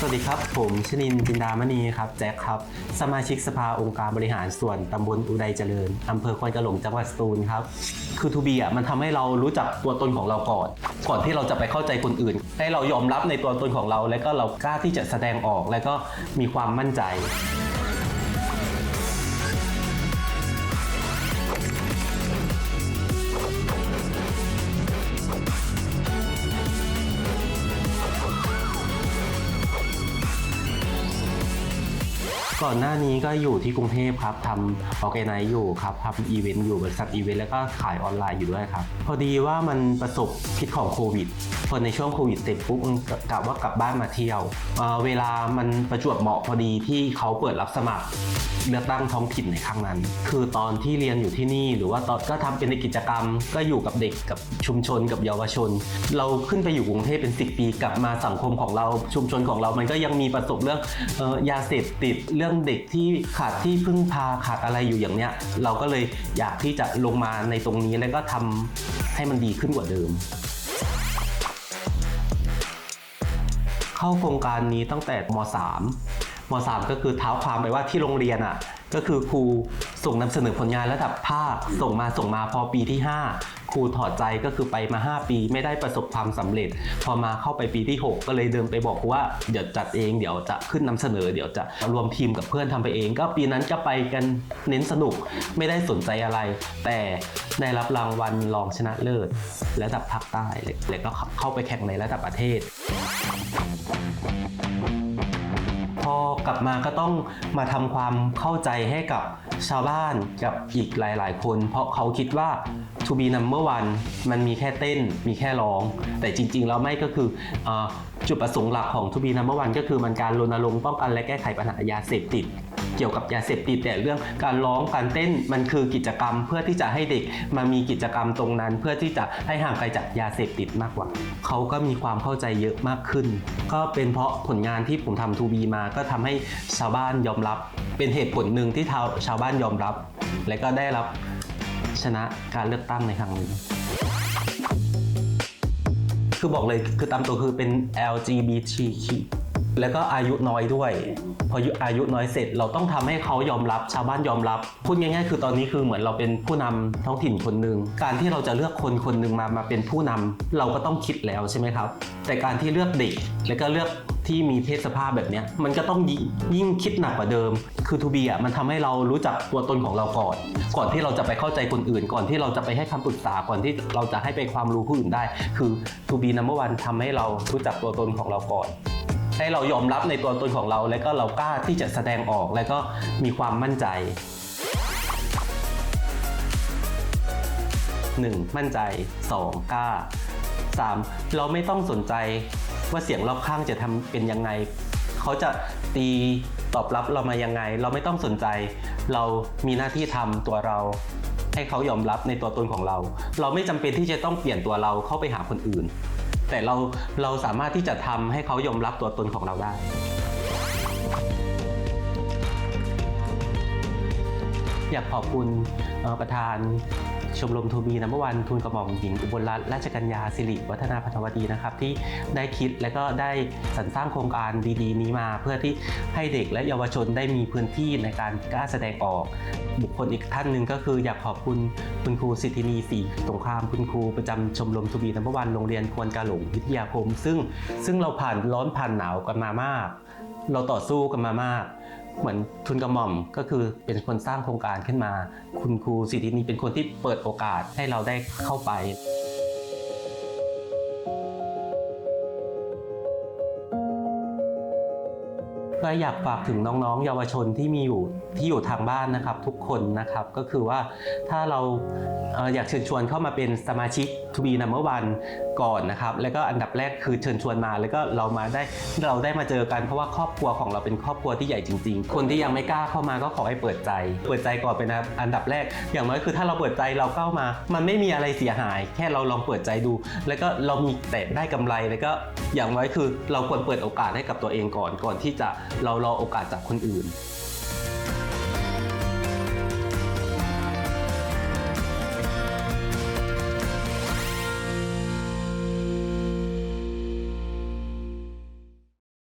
สวัสดีครับ ผมชนินจินดามณีครับ แจ็คครับ สมาชิกสภาองค์การบริหารส่วนตำบลอุดัยเจริญอำเภอควนกระหลงจังหวัดสตูลครับ คือทูบีอะมันทำให้เรารู้จักตัวตนของเราก่อน ก่อนที่เราจะไปเข้าใจคนอื่น ให้เรายอมรับในตัวตนของเรา และก็เรากล้าที่จะแสดงออกและก็มีความมั่นใจ ก่อนหน้านี้ก็อยู่ที่กรุงเทพครับทำออแกไนซ์อยู่ครับทำอีเวนต์อยู่บริษัทอีเวนต์แล้วก็ขายออนไลน์อยู่ด้วยครับ พอดีว่ามันประสบพิษของโควิดพอในช่วงโควิดเสร็จปุ๊บกะว่ากลับบ้านมาเที่ยวเเวลามันประจวบเหมาะพอดีที่เขาเปิดรับสมัครเลือกตั้งท้องถิ่นในครั้งนั้น คือตอนที่เรียนอยู่ที่นี่หรือว่าตอนก็ทำเป็นในกิจกรรม ก็อยู่กับเด็กกับชุมชนกับเยาวชน เราขึ้นไปอยู่กรุงเทพเป็น 10 ปีกลับมาสังคมของเราชุมชนของเรามันก็ยังมีประสบเรื่องออยาเสพติดเรื่องเด็กที่ขาดที่พึ่งพาขาดอะไรอยู่อย่างเนี้ย เราก็เลยอยากที่จะลงมาในตรงนี้แล้วก็ทำให้มันดีขึ้นกว่าเดิม เข้าโครงการนี้ตั้งแต่ม .3 ม .3 ก็คือเท้าความไปว่าที่โรงเรียนอะก็คือครูส่งนำเสนอผลงานระดับภาคส่งมาส่งมาพอปีที่ 5 ครูถอดใจก็คือไปมา 5 ปีไม่ได้ประสบความสำเร็จ พอมาเข้าไปปีที่ 6 ก็เลยเดินไปบอกครูว่าเดี๋ยวจัดเองเดี๋ยวจะขึ้นนำเสนอ เดี๋ยวจะรวมทีมกับเพื่อนทำไปเอง ก็ปีนั้นก็ไปกันเน้นสนุกไม่ได้สนใจอะไร แต่ได้รับรางวัลรองชนะเลิศระดับภาคใต้แล้วก็เข้าไปแข่งในระดับประเทศพอกลับมาก็ต้องมาทำความเข้าใจให้กับ ชาวบ้านกับอีกหลาย ๆ คน เพราะเขาคิดว่า To be number one มันมีแค่เต้นมีแค่ร้อง แต่จริง ๆ แล้วไม่ก็คืออา จุดประสงค์หลักของ To be number one ก็คือมันการรณรงค์ป้องกันและแก้ไขปัญหายาเสพติดเกี่ยวกับยาเสพติดแต่เรื่องการร้องการเต้นมันคือกิจกรรมเพื่อที่จะให้เด็กมามีกิจกรรมตรงนั้น เพื่อที่จะให้ห่างไกลจากยาเสพติดมากกว่า เขาก็มีความเข้าใจเยอะมากขึ้น ก็เป็นเพราะผลงานที่ผมทำทูบีมาก็ทำให้ชาวบ้านยอมรับ เป็นเหตุผลหนึ่งที่ชาวชาวบ้านยอมรับ และก็ได้รับชนะการเลือกตั้งในครั้งนี้ คือบอกเลยคือตามตัวคือเป็น LGBTQ แล้วก็อายุน้อยด้วย พออายุน้อยเสร็จเราต้องทำให้เขายอมรับชาวบ้านยอมรับพูดง่ายๆ คือตอนนี้คือเหมือนเราเป็นผู้นำท้องถิ่นคนหนึ่งการที่เราจะเลือกคนคนหนึ่งมามาเป็นผู้นำเราก็ต้องคิดแล้วใช่ไหมครับ แต่การที่เลือกเด็กแล้วก็เลือกที่มีเพศสภาพแบบเนี้ยมันก็ต้องยิ่งยิ่งคิดหนักกว่าเดิม คือทูบีอะมันทำให้เรารู้จักตัวตนของเราก่อน ก่อนที่เราจะไปเข้าใจคนอื่น ก่อนที่เราจะไปให้คำปรึกษาก่อนที่เราจะให้ไปความรู้ผู้อื่นได้ คือทูบีนัมเบอร์วันทำให้เรารู้จักตัวตนของเราก่อน ให้เรายอมรับในตัวตนของเรา และก็เรากล้าที่จะแสดงออกและก็มีความมั่นใจ 1. มั่นใจ 2. กล้า 3. เราไม่ต้องสนใจว่าเสียงรอบข้างจะทำเป็นยังไง เขาจะตีตอบรับเรามายังไง เราไม่ต้องสนใจ เรามีหน้าที่ทำตัวเรา ให้เขายอมรับในตัวตนของเรา เราไม่จำเป็นที่จะต้องเปลี่ยนตัวเราเข้าไปหาคนอื่น แต่เราเราสามารถที่จะทำให้เขายอมรับตัวตนของเราได้ อยากขอบคุณประธานชมรมทูบีนัมเบอร์วันทุนกระหม่อมหญิงอุบลรัตนราชกัญญาสิริวัฒนาพัฒวดีนะครับ ที่ได้คิดและก็ได้สรรสร้างโครงการดีๆ นี้มา เพื่อที่ให้เด็กและเยาวชนได้มีพื้นที่ในการกล้าแสดงออก บุคคลอีกท่านหนึ่งก็คืออยากขอบคุณคุณครูสิทธินีศรีสงครามคุณครูประจำชมรมทูบีนัมเบอร์วันโรงเรียนควนกาหลงวิทยาคม ซึ่งซึ่งเราผ่านร้อนผ่านหนาวกันมามาก เราต่อสู้กันมามาก เหมือนทุนกระหม่อมก็คือเป็นคนสร้างโครงการขึ้นมา คุณครูสิทธินีเป็นคนที่เปิดโอกาสให้เราได้เข้าไป ก็อยากฝากถึงน้องๆ เยาวชนที่มีอยู่ที่อยู่ทางบ้านนะครับ ทุกคนนะครับก็คือว่าถ้าเราอยากเชิญชวนเข้ามาเป็นสมาชิก To be number one ก่อนนะครับ แล้วก็อันดับแรกคือเชิญชวนมา แล้วก็เรามาได้เราได้มาเจอกันเพราะว่าครอบครัวของเราเป็นครอบครัวที่ใหญ่จริง ๆ คนที่ยังไม่กล้าเข้ามาก็ขอให้เปิดใจ เปิดใจก่อนเป็นอันดับแรก อย่างน้อยคือถ้าเราเปิดใจเราเข้ามา มันไม่มีอะไรเสียหาย แค่เราลองเปิดใจดู แล้วก็เรามีแต่ได้กำไรแล้วก็อย่างน้อยคือ เราควรเปิดโอกาสให้กับตัวเองก่อนก่อนที่จะ เรารอโอกาสจากคนอื่น